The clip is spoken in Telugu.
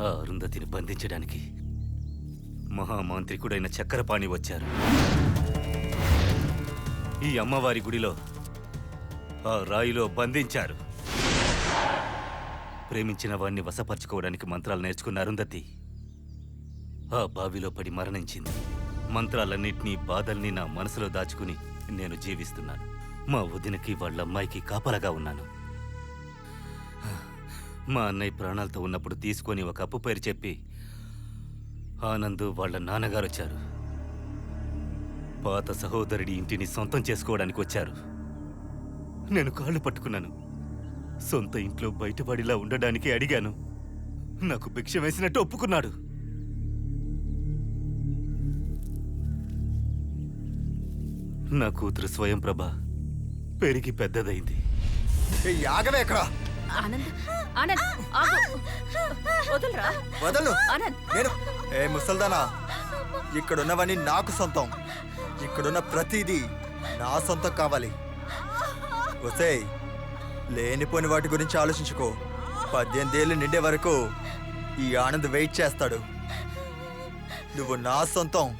ఆ అరుంధతిని బంధించడానికి మహామాంత్రికుడైన చక్రపాణి వచ్చారు. ఈ అమ్మవారి గుడిలో ఆ రాయిలో బంధించారు. ప్రేమించిన వాణ్ణి వశపరచుకోవడానికి మంత్రాలు నేర్చుకున్న అరుంధతి ఆ బావిలో పడి మరణించింది. మంత్రాలన్నింటినీ బాధల్ని నా మనసులో దాచుకుని నేను జీవిస్తున్నాను. మా వదినకి వాళ్ళ అమ్మాయికి కాపలగా ఉన్నాను. మా అన్నయ్య ప్రాణాలతో ఉన్నప్పుడు తీసుకొని ఒక అప్పు పేరు చెప్పి ఆనంద్ వాళ్ళ నాన్నగారు వచ్చారు పాత సహోదరుడి ఇంటిని సొంతం చేసుకోవడానికి వచ్చారు. నేను కాళ్ళు పట్టుకున్నాను. సొంత ఇంట్లో బయటపడిలా ఉండడానికి అడిగాను. నాకు భిక్ష వేసినట్టు ఒప్పుకున్నాడు. నా కూతురు స్వయం ప్రభ పెరిగి పెద్దదైంది. ఏయ్, ఆగవే ఎక్కడ ఏ ముసల్దానా? ఇక్కడున్నవన్నీ నాకు సొంతం. ఇక్కడున్న ప్రతిదీ నా సొంతం కావాలి. వసే లేనిపోని వాటి గురించి ఆలోచించుకో. పద్దెనిమిదేళ్ళు నిండే వరకు ఈ ఆనంద్ వెయిట్ చేస్తాడు. నువ్వు నా సొంతం.